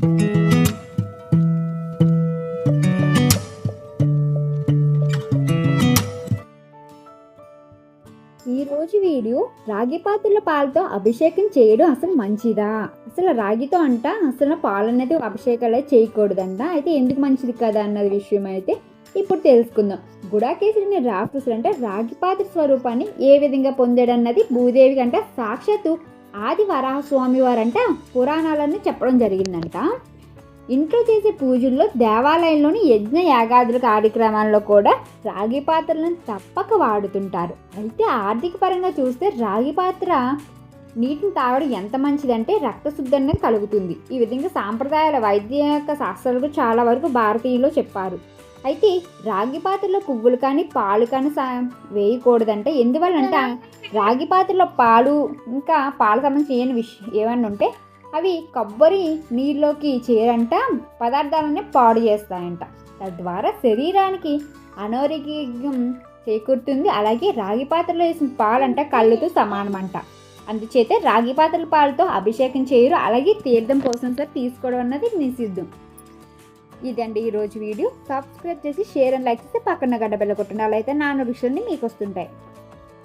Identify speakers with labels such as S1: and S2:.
S1: ఈరోజు వీడియో రాగి పాత్రల పాలతో అభిషేకం చేయడం అసలు మంచిదా? అసలు రాగితో అంట అసలు పాలు అనేది అభిషేకాలు చేయకూడదంట. అయితే ఎందుకు మంచిది కదా అన్నది విషయం అయితే ఇప్పుడు తెలుసుకుందాం. గుడాకేశ్వరిని రాక్షసులు అంటే రాగి పాత్ర స్వరూపాన్ని ఏ విధంగా పొందాడన్నది భూదేవి కంటే సాక్షాత్తు ఆది వరాహస్వామి వారంట పురాణాలన్నీ చెప్పడం జరిగిందంట. ఇంట్లో చేసే పూజల్లో దేవాలయంలోని యజ్ఞ యాగాదుల కార్యక్రమాల్లో కూడా రాగి పాత్రలను తప్పక వాడుతుంటారు. అయితే ఆర్థిక పరంగా చూస్తే రాగి పాత్ర నీటిని తాగడం ఎంత మంచిదంటే రక్తశుద్ధి అనేది కలుగుతుంది. ఈ విధంగా సాంప్రదాయాల వైద్య యొక్క శాస్త్రాలకు చాలా వరకు భారతీయులు చెప్పారు. అయితే రాగి పాత్రలో పువ్వులు కానీ పాలు కానీ సా- వేయకూడదంటే ఎందువల్లంటే రాగి పాత్రలో పాలు ఇంకా పాలు సంబంధించిన ఏమైనా విష ఏమన్నా ఉంటే అవి కొబ్బరి నీళ్ళలోకి చేరంట పదార్థాలన్నీ పాడు చేస్తాయంట. తద్వారా శరీరానికి అనారోగ్యం చేకూరుతుంది. అలాగే రాగి పాత్రలో వేసిన పాలంట కళ్ళుతో సమానమంట. అందుచేత రాగి పాత్రల పాలతో అభిషేకం చేయరు. అలాగే తీర్థం కోసం సార్ తీసుకోవడం అన్నది నిషిద్ధం ఇదండి ఈరోజు వీడియో. సబ్స్క్రైబ్ చేసి షేర్ అండ్ లైక్ చేస్తే పక్కన గడ్డ బెల్ల కొట్టండి అలా అయితే నాన్న విషయాన్ని మీకు వస్తుంటాయి.